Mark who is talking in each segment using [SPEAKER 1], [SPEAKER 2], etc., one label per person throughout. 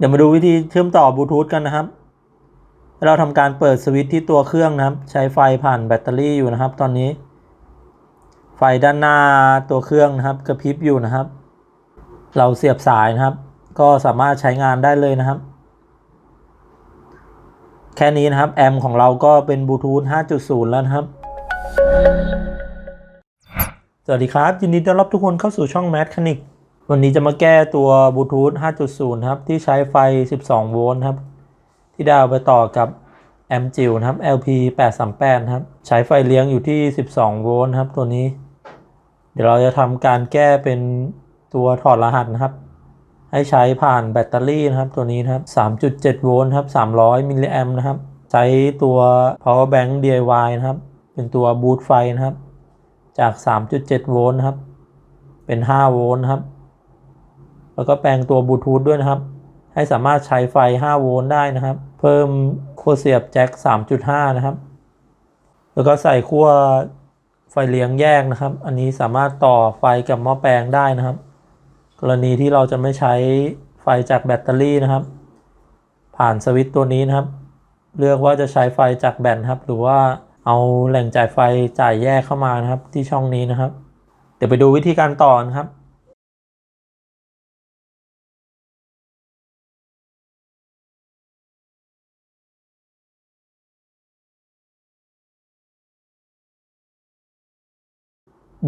[SPEAKER 1] เดี๋ยวมาดูวิธีเชื่อมต่อบลูทูธกันนะครับ เราทำการเปิดสวิตช์ที่ตัวเครื่องนะครับ ใช้ไฟผ่านแบตเตอรี่อยู่นะครับ ตอนนี้ ไฟด้านหน้าตัวเครื่องนะครับ กระพริบอยู่นะครับ เราเสียบสายนะครับ ก็สามารถใช้งานได้เลยนะครับ แค่นี้นะครับ แอมของเราก็เป็นบลูทูธ 5.0 แล้วนะครับ สวัสดีครับ ยินดีต้อนรับทุกคนเข้าสู่ช่อง Mad Canic วันนี้จะมาแก้ตัวบลูทูธ 5.0 ครับ ที่ใช้ไฟ 12 โวลต์ครับ ที่ด้เอาไปต่อกับแอมจิวนะครับ LP 838ครับ ใช้ไฟเลี้ยงอยู่ที่ 12 โวลต์ครับ ตัวนี้ เดี๋ยวเราจะทำการแก้เป็นตัวถอดรหัสนะครับ ให้ใช้ผ่านแบตเตอรี่นะครับ ตัวนี้นะครับ 3.7 โวลต์ครับ 300 มิลลิแอมป์นะครับ ใช้ตัว power bank DIY นะครับ เป็นตัวบูตไฟนะครับ จาก 3.7 โวลต์ครับ เป็น 5 โวลต์ครับ แล้วก็แปลงตัวบลูทูธด้วยนะครับ ให้สามารถใช้ไฟ 5 โวลต์ได้นะครับ เพิ่มขั้วเสียบแจ็ค 3.5 นะครับ แล้วก็ใส่ขั้วไฟเลี้ยงแยกนะครับ อันนี้สามารถต่อไฟกับหม้อแปลงได้นะครับ กรณีที่เราจะไม่ใช้ไฟจากแบตเตอรี่นะครับ ผ่านสวิตตัวนี้นะครับ เลือกว่าจะใช้ไฟจากแบตครับ หรือว่าเอาแหล่งจ่ายไฟจ่ายแยกเข้ามานะครับ ที่ช่องนี้นะครับ เดี๋ยวไปดูวิธีการต่อนะครับ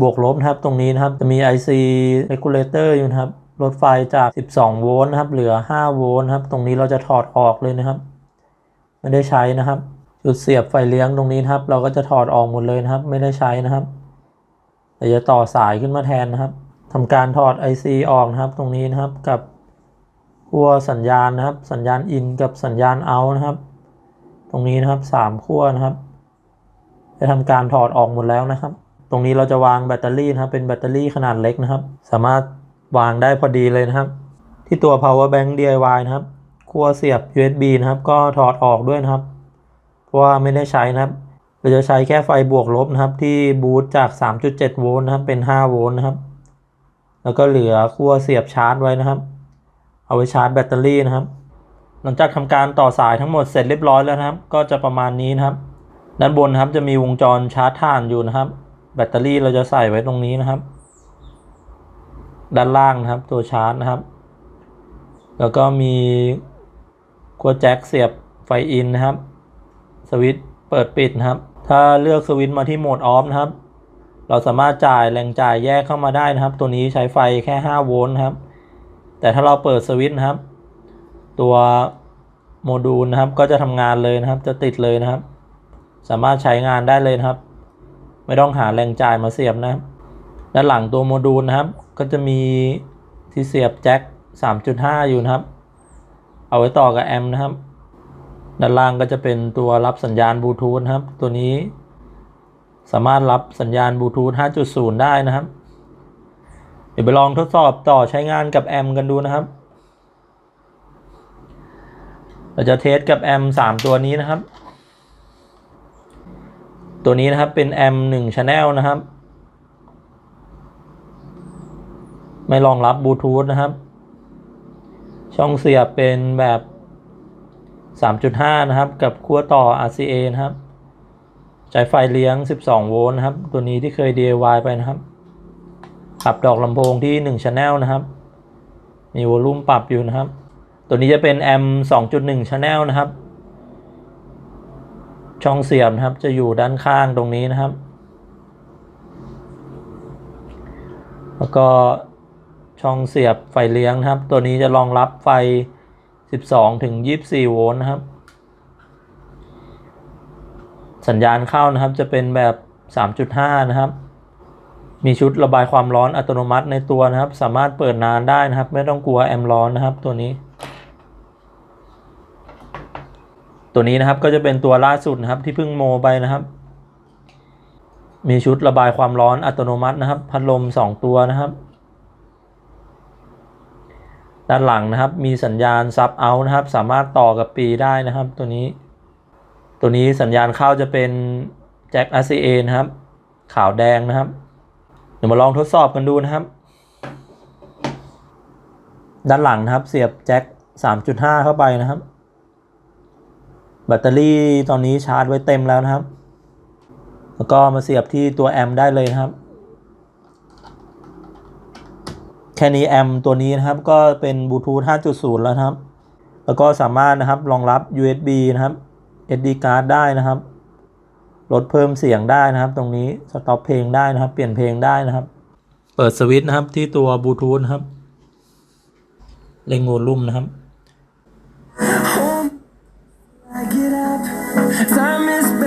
[SPEAKER 1] บวกลบนะครับตรงนี้นะครับจะมี IC regulator อยู่นะครับลดไฟจาก 12 โวลต์นะครับเหลือ 5 โวลต์ครับตรงนี้เราจะถอดออกเลยนะครับ ไม่ได้ใช้นะครับ จุดเสียบไฟเลี้ยงตรงนี้นครับ เราก็จะถอดออกหมดเลยนะครับ ไม่ได้ใช้นะครับเราจะต่อสายขึ้นมาแทนนะครับทำการถอด IC ออกนะครับ ตรงนี้นะครับกับขั้วสัญญาณนะครับ สัญญาณ in กับสัญญาณ out นะครับ ตรงนี้นะครับสามขั้วนะครับ จะทำการถอดออกหมดแล้วนะครับ ตรงนี้เราจะวางแบตเตอรี่นะครับ เป็นแบตเตอรี่ขนาดเล็กนะครับ สามารถวางได้พอดีเลยนะครับ ที่ตัว power bank DIY นะครับขั้วเสียบ USB นะครับ ก็ถอดออกด้วยนะครับ เพราะว่าไม่ได้ใช้นะครับเราจะใช้แค่ไฟบวกลบนะครับ ที่บูตจาก 3.7 โวลต์นะครับ เป็น 5 โวลต์นะครับ แล้วก็เหลือขั้วเสียบชาร์จไว้นะครับ เอาไว้ชาร์จแบตเตอรี่นะครับ หลังจากทำการต่อสายทั้งหมดเสร็จเรียบร้อยแล้วนะครับ ก็จะประมาณนี้นะครับ ด้านบนนะครับจะมีวงจรชาร์จถ่านอยู่นะครับ แบตเตอรี่เราจะใส่ไว้ตรงนี้นะครับ ด้านล่างนะครับตัวชาร์จนะครับ แล้วก็มีขั้วแจ็คเสียบไฟอินนะครับ สวิตช์เปิดปิดนะครับ ถ้าเลือกสวิตช์มาที่โหมดออฟนะครับ เราสามารถจ่ายแรงจ่ายแยกเข้ามาได้นะครับ ตัวนี้ใช้ไฟแค่ 5 โวลต์นะครับ แต่ถ้าเราเปิดสวิตช์นะครับ ตัวโมดูลนะครับก็จะทำงานเลยนะครับ จะติดเลยนะครับ สามารถใช้งานได้เลยนะครับ ไม่ต้องหาแรงจ่ายมาเสียบนะครับด้านหลังตัวโมดูลนะครับ ก็จะมีที่เสียบแจ็ค3.5 อยู่นะครับ เอาไว้ต่อกับแอมป์นะครับ ด้านล่างก็จะเป็นตัวรับสัญญาณบลูทูธนะครับ ตัวนี้สามารถรับสัญญาณบลูทูธ5.0 ได้นะครับ เดี๋ยวไปลองทดสอบต่อใช้งานกับแอมป์กันดูนะครับ เราจะเทสกับแอมป์3ตัวนี้นะครับ ตัวนี้นะครับเป็นแอมป์1 Channel นะครับ ไม่รองรับบลูทูธนะครับ ช่องเสียบเป็นแบบ 3.5 นะครับ กับขั้วต่อ RCA นะครับใช้ไฟเลี้ยง 12 โวลต์นะครับ ตัวนี้ที่เคย DIY ไปนะครับ ขับดอกลำโพงที่1 Channel นะครับ มีวอลลุ่มปรับอยู่นะครับ ตัวนี้จะเป็นแอม2.1 Channel นะครับ ช่องเสียบนะครับ จะอยู่ด้านข้างตรงนี้นะครับ แล้วก็ช่องเสียบไฟเลี้ยงนะครับ ตัวนี้จะรองรับไฟ 12 ถึง 24 โวลต์นะครับ สัญญาณเข้านะครับจะเป็นแบบ 3.5 นะครับ มีชุดระบายความร้อนอัตโนมัติในตัวนะครับ สามารถเปิดนานได้นะครับ ไม่ต้องกลัวแอมร้อนนะครับตัวนี้ ตัวนี้นะครับก็จะเป็นตัวล่าสุดนะครับที่เพิ่งโมไปนะครับ มีชุดระบายความร้อนอัตโนมัตินะครับ พัดลม 2 ตัวนะครับ ด้านหลังนะครับ มีสัญญาณซับเอานะครับ สามารถต่อกับปีได้นะครับ ตัวนี้ ตัวนี้สัญญาณเข้าจะเป็นแจ็ค RCA นะครับ ขาวแดงนะครับ เดี๋ยวมาลองทดสอบกันดูนะครับ ด้านหลังนะครับเสียบแจ็ค3.5 เข้าไปนะครับ แบตเตอรี่ตอนนี้ชาร์จไว้เต็มแล้วนะครับ แล้วก็มาเสียบที่ตัวแอมป์ได้เลยนะครับ แค่นี้แอมป์ตัวนี้นะครับก็เป็นบลูทูธ 5.0 แล้วครับ แล้วก็สามารถนะครับรองรับ USB นะครับ SD card ได้นะครับ ลดเพิ่มเสียงได้นะครับ ตรงนี้สต็อปเพลงได้นะครับ เปลี่ยนเพลงได้นะครับ เปิดสวิตช์นะครับที่ตัวบลูทูธนะครับ เล่งโวลุ่มนะครับ
[SPEAKER 2] time is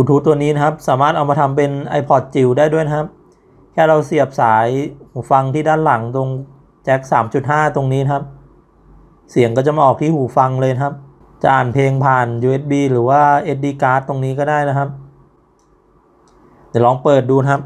[SPEAKER 1] บลูทูธตัวนี้นะครับ สามารถเอามาทำเป็น iPod จิ๋วได้ด้วยนะครับ แค่เราเสียบสายหูฟังที่ด้านหลังตรงแจ็ค 3.5 ตรงนี้นะครับ เสียงก็จะมาออกที่หูฟังเลยครับ จะอ่านเพลงผ่าน USB หรือว่า SD card ตรงนี้ก็ได้นะครับ เดี๋ยวลองเปิดดูครับ